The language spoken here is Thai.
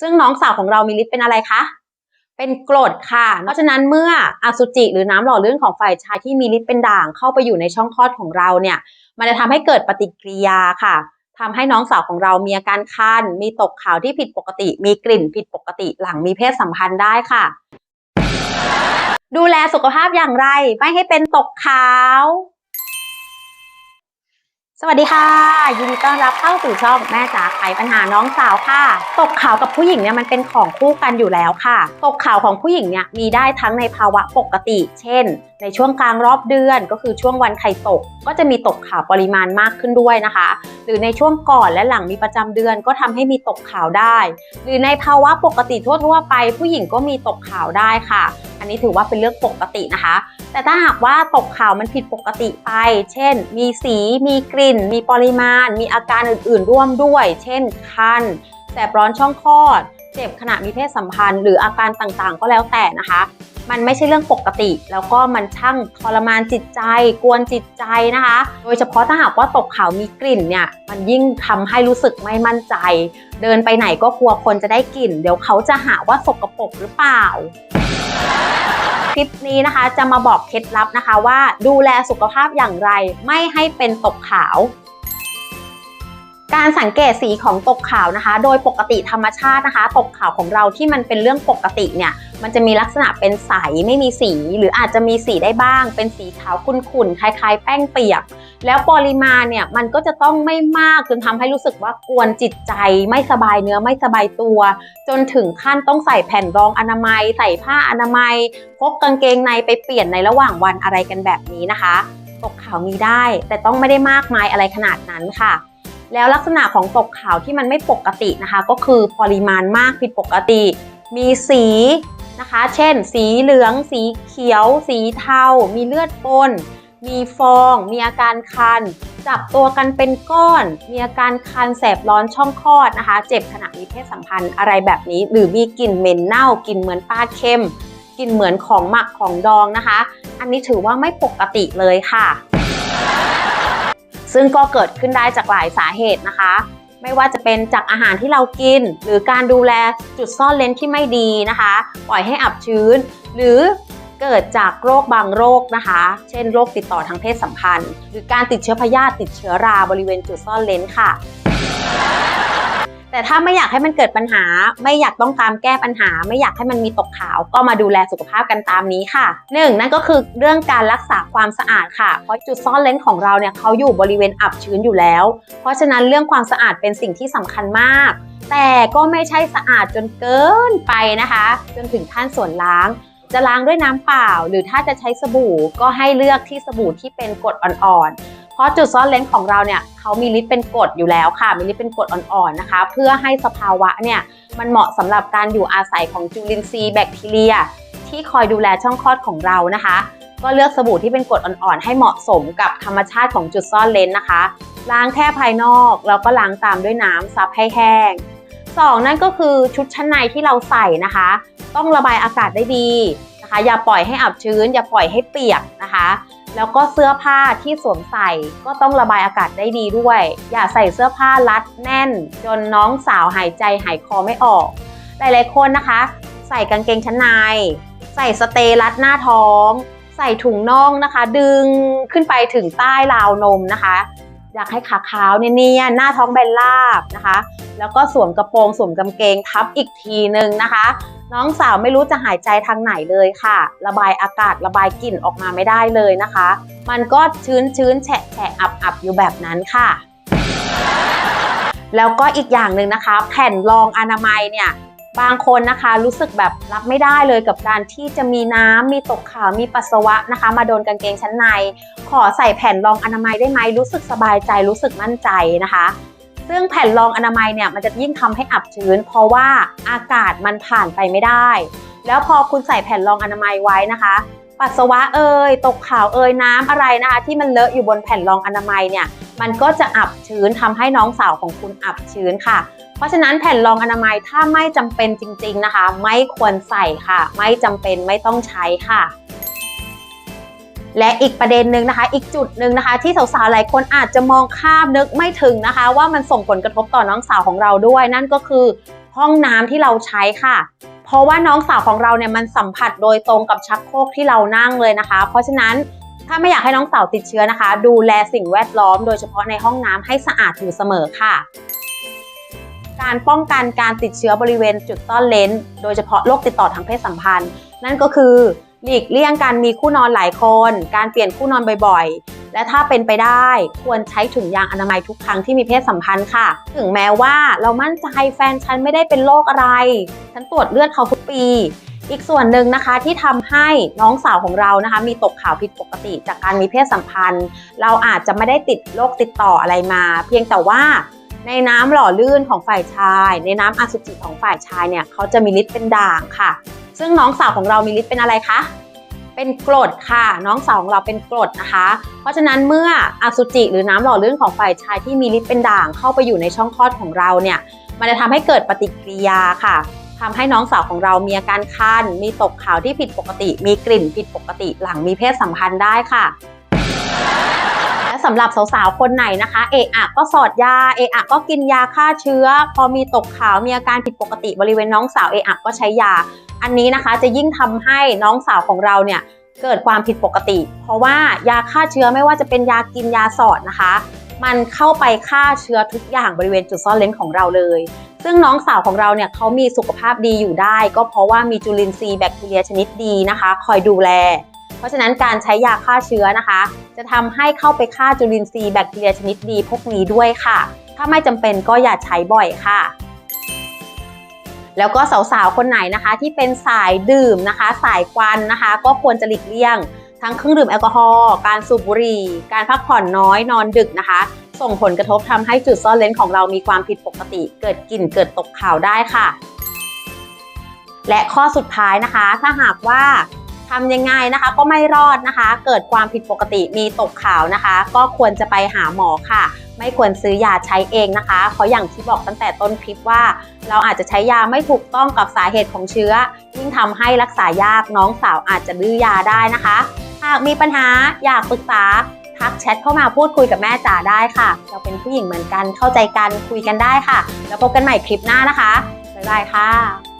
ซึ่งน้องสาวของเรามีฤทธิ์เป็นอะไรคะเป็นกรดค่ะ เพราะฉะนั้นเมื่ออสุจิหรือน้ำหล่อลื่นของฝ่ายชายที่มีฤทธิ์เป็นด่างเข้าไปอยู่ในช่องคลอดของเราเนี่ย มันจะทำให้เกิดปฏิกิริยาค่ะทำให้น้องสาวของเรามีอาการคัน มีตกขาวที่ผิดปกติ มีกลิ่นผิดปกติหลังมีเพศสัมพันธ์ได้ค่ะ ดูแลสุขภาพอย่างไร ไม่ให้เป็นตกขาว วัสดีค่ะยินดีต้อนรับเข้าสู่ช่องแม่จ๋าไขปัญหาน้องสาวค่ะ ตกขาวกับผู้หญิงเนี่ยมันเป็นของคู่กันอยู่แล้วค่ะ ตกขาวของผู้หญิงเนี่ยมีได้ทั้งในภาวะปกติ เช่น ในช่วงกลางรอบเดือนก็คือช่วงวันไข่ตก ก็จะมีตกขาวปริมาณมากขึ้นด้วยนะคะ หรือในช่วงก่อนและหลังมีประจำเดือนก็ทำให้มีตกขาวได้ หรือในภาวะปกติทั่วๆไป ผู้หญิงก็มีตกขาวได้ค่ะ อันนี้ถือว่าเป็นเรื่องปกตินะคะ แต่ถ้าหากว่าตกขาวมันผิดปกติไป เช่น มีสี มีกลิ่น มีปริมาณ มีอาการอื่นๆ ร่วมด้วย เช่น คัน แสบร้อนช่องคลอด เจ็บขณะมีเพศสัมพันธ์ หรืออาการต่างๆ ก็แล้วแต่นะคะ มันไม่ใช่เรื่องปกติ แล้วก็มันช่างทรมานจิตใจ กวนจิตใจนะคะ โดยเฉพาะถ้าหากว่าตกขาวมีกลิ่นเนี่ย มันยิ่งทำให้รู้สึกไม่มั่นใจ เดินไปไหนก็กลัวคนจะได้กลิ่น เดี๋ยวเขาจะหาว่าสกปรกหรือเปล่าคลิปนี้นะคะจะมาบอกเคล็ดลับนะคะว่าดูแลสุขภาพอย่างไรไม่ให้เป็นตกขาว การสังเกตสีของตกขาวนะคะ โดยปกติธรรมชาตินะคะ ตกขาวของเราที่มันเป็นเรื่องปกติเนี่ย มันจะมีลักษณะเป็นใสไม่มีสี หรืออาจจะมีสีได้บ้าง เป็นสีขาวขุ่นๆคล้ายๆ แป้งเปียก แล้วปริมาณเนี่ยมันก็จะต้องไม่มากจนทำให้รู้สึกว่ากวนจิตใจ ไม่สบายเนื้อไม่สบายตัว จนถึงขั้นต้องใส่แผ่นรองอนามัย ใส่ผ้าอนามัยพกกางเกงในไปเปลี่ยนในระหว่างวันอะไรกันแบบนี้นะคะ ตกขาวมีได้ แต่ต้องไม่ได้มากมายอะไรขนาดนั้นค่ะ แล้วลักษณะของตกขาวที่มันไม่ปกตินะคะ ก็คือปริมาณมากผิดปกติ มีสีนะคะ เช่น สีเหลือง สีเขียว สีเทา มีเลือดปน มีฟอง มีอาการคัน จับตัวกันเป็นก้อน มีอาการคันแสบร้อนช่องคลอดนะคะ เจ็บขณะมีเพศสัมพันธ์อะไรแบบนี้ หรือมีกลิ่นเหม็นเน่ากลิ่นเหมือนปลาเค็มกลิ่นเหมือนของหมักของดองนะคะ อันนี้ถือว่าไม่ปกติเลยค่ะ ซึ่งก็เกิดขึ้นได้จากหลายสาเหตุนะคะ ไม่ว่าจะเป็นจากอาหารที่เรากิน หรือการดูแลจุดซ่อนเลนที่ไม่ดีนะคะ ปล่อยให้อับชื้น หรือเกิดจากโรคบางโรคนะคะ เช่นโรคติดต่อทางเพศสัมพันธ์ หรือการติดเชื้อพยาธิติดเชื้อราบริเวณจุดซ่อนเลนค่ะ แต่ถ้าไม่อยากให้มันเกิดปัญหา ไม่อยากต้องตามแก้ปัญหา ไม่อยากให้มันมีตกขาว ก็มาดูแลสุขภาพกันตามนี้ค่ะหนึ่งนั่นก็คือเรื่องการรักษาความสะอาดค่ะ เพราะจุดซ่อนเลนส์ของเราเนี่ยเขาอยู่บริเวณอับชื้นอยู่แล้ว เพราะฉะนั้นเรื่องความสะอาดเป็นสิ่งที่สำคัญมาก แต่ก็ไม่ใช่สะอาดจนเกินไปนะคะ จนถึงขั้นส่วนล้างจะล้างด้วยน้ำเปล่า หรือถ้าจะใช้สบู่ก็ให้เลือกที่สบู่ที่เป็นกรดอ่อนๆ เพราะจุดซ่อนเลนส์ของเราเนี่ยเขามีฤทธิ์เป็นกรดอยู่แล้วค่ะ มีฤทธิ์เป็นกรดอ่อนๆนะคะ เพื่อให้สภาวะเนี่ยมันเหมาะสำหรับการอยู่อาศัยของจุลินทรีย์แบคทีเรีย ที่คอยดูแลช่องคลอดของเรานะคะ ก็เลือกสบู่ที่เป็นกรดอ่อนๆ ให้เหมาะสมกับธรรมชาติของจุดซ่อนเลนส์นะคะล้างแค่ภายนอกแล้วก็ล้างตามด้วยน้ำซับให้แห้งสองนั่นก็คือชุดชั้นในที่เราใส่นะคะ ต้องระบายอากาศได้ดี อย่าปล่อยให้อับชื้น อย่าปล่อยให้เปียกนะคะ แล้วก็เสื้อผ้าที่สวมใส่ก็ต้องระบายอากาศได้ดีด้วย อย่าใส่เสื้อผ้ารัดแน่น จนน้องสาวหายใจหายคอไม่ออก หลายๆคนนะคะ ใส่กางเกงชั้นใน ใส่สเตย์รัดหน้าท้อง ใส่ถุงน่องนะคะ ดึงขึ้นไปถึงใต้ราวนมนะคะ อยากให้ขาขาวเนี่ยๆหน้าท้องแบนราบนะคะ แล้วก็สวมกระโปรงสวมกางเกงทับอีกทีนึงนะคะ น้องสาวไม่รู้จะหายใจทางไหนเลยค่ะ ระบายอากาศระบายกลิ่นออกมาไม่ได้เลยนะคะ มันก็ชื้นชื้นแฉะแฉะอับอับอยู่แบบนั้นค่ะ แล้วก็อีกอย่างหนึ่งนะคะ แผ่นรองอนามัยเนี่ย บางคนนะคะรู้สึกแบบรับไม่ได้เลยกับการที่จะมีน้ำมีตกขาวมีปัสสาวะนะคะ มาโดนกางเกงชั้นใน ขอใส่แผ่นรองอนามัยได้ไหมรู้สึกสบายใจรู้สึกมั่นใจนะคะ ซึ่งแผ่นรองอนามัยเนี่ยมันจะยิ่งทำให้อับชื้น เพราะว่าอากาศมันผ่านไปไม่ได้ แล้วพอคุณใส่แผ่นรองอนามัยไว้นะคะ ปัสสาวะเอ่ยตกขาวเอ่ยน้ำอะไรนะคะ ที่มันเลอะอยู่บนแผ่นรองอนามัยเนี่ยมันก็จะอับชื้นทำให้น้องสาวของคุณอับชื้นค่ะ เพราะฉะนั้นแผ่นรองอนามัยถ้าไม่จำเป็นจริง ๆนะคะ ไม่ควรใส่ค่ะ ไม่จำเป็นไม่ต้องใช้ค่ะและอีกประเด็นหนึ่งนะคะ อีกจุดหนึ่งนะคะ ที่สาวๆหลายคนอาจจะมองข้ามนึกไม่ถึงนะคะ ว่ามันส่งผลกระทบต่อน้องสาวของเราด้วย นั่นก็คือห้องน้ำที่เราใช้ค่ะ เพราะว่าน้องสาวของเราเนี่ยมันสัมผัสโดยตรงกับชักโครกที่เรานั่งเลยนะคะ เพราะฉะนั้นถ้าไม่อยากให้น้องสาวติดเชื้อนะคะ ดูแลสิ่งแวดล้อมโดยเฉพาะในห้องน้ำให้สะอาดอยู่เสมอค่ะ การป้องกันการติดเชื้อบริเวณจุดซ่อนเลนโดยเฉพาะโรคติดต่อทางเพศสัมพันธ์ นั่นก็คือหลีกเลี่ยงการมีคู่นอนหลายคน การเปลี่ยนคู่นอนบ่อย และถ้าเป็นไปได้ควรใช้ถุงยางอนามัยทุกครั้งที่มีเพศสัมพันธ์ค่ะ ถึงแม้ว่าเรามั่นใจแฟนฉันไม่ได้เป็นโรคอะไร ฉันตรวจเลือดเขาทุกปี อีกส่วนหนึ่งนะคะที่ทำให้น้องสาวของเรานะคะ มีตกข่าวผิดปกติจากการมีเพศสัมพันธ์ เราอาจจะไม่ได้ติดโรคติดต่ออะไรมา เพียงแต่ว่าในน้ำหล่อลื่นของฝ่ายชาย ในน้ำอสุจิของฝ่ายชายเนี่ยเขาจะมีฤทธิ์เป็นด่างค่ะ ซึ่งน้องสาวของเรามีฤทธิ์เป็นอะไรคะ เป็นกรดค่ะ น้องสาวของเราเป็นกรดนะคะ เพราะฉะนั้นเมื่ออสุจิหรือน้ำหล่อลื่นของฝ่ายชายที่มีฤทธิ์เป็นด่างเข้าไปอยู่ในช่องคลอดของเราเนี่ย มันจะทำให้เกิดปฏิกิริยาค่ะทำให้น้องสาวของเรามีอาการคัน มีตกขาวที่ผิดปกติ มีกลิ่นผิดปกติหลังมีเพศสัมพันธ์ได้ค่ะและสำหรับสาวๆ คนไหนนะคะ เอะอะก็สอดยา เอะอะก็กินยาฆ่าเชื้อ พอมีตกขาวมีอาการผิดปกติบริเวณน้องสาวเอะอะก็ใช้ยา อันนี้นะคะจะยิ่งทำให้น้องสาวของเราเนี่ยเกิดความผิดปกติ เพราะว่ายาฆ่าเชื้อไม่ว่าจะเป็นยากินยาสอดนะคะ มันเข้าไปฆ่าเชื้อทุกอย่างบริเวณจุดซ่อนเลนของเราเลย ซึ่งน้องสาวของเราเนี่ยเขามีสุขภาพดีอยู่ได้ ก็เพราะว่ามีจุลินทรีย์แบคทีเรียชนิดดีนะคะ คอยดูแล เพราะฉะนั้นการใช้ยาฆ่าเชื้อนะคะ จะทำให้เข้าไปฆ่าจุลินทรีย์แบคทีเรียชนิดดีพวกนี้ด้วยค่ะ ถ้าไม่จำเป็นก็อย่าใช้บ่อยค่ะ แล้วก็สาวๆ คนไหนนะคะ ที่เป็นสายดื่มนะคะ สายควันนะคะ ก็ควรจะหลีกเลี่ยง ทั้งเครื่องดื่มแอลกอฮอล์การสูบบุหรี่ การพักผ่อนน้อยนอนดึกนะคะ ส่งผลกระทบทำให้จุดซ่อนเลนของเรามีความผิดปกติ เกิดกลิ่นเกิดตกขาวได้ค่ะ และข้อสุดท้ายนะคะ ถ้าหากว่า ทำยังไงนะคะ ก็ไม่รอดนะคะ เกิดความผิดปกติมีตกขาวนะคะ ก็ควรจะไปหาหมอค่ะ ไม่ควรซื้อยาใช้เองนะคะเพราะอย่างที่บอกตั้งแต่ต้นคลิปว่า เราอาจจะใช้ยาไม่ถูกต้องกับสาเหตุของเชื้อ ยิ่งทำให้รักษายากน้องสาวอาจจะดื้อยาได้นะคะ หากมีปัญหาอยากปรึกษาทักแชทเข้ามาพูดคุยกับแม่จ๋าได้ค่ะ เราเป็นผู้หญิงเหมือนกันเข้าใจกันคุยกันได้ค่ะ แล้วพบกันใหม่คลิปหน้านะคะบ๊ายบายค่ะ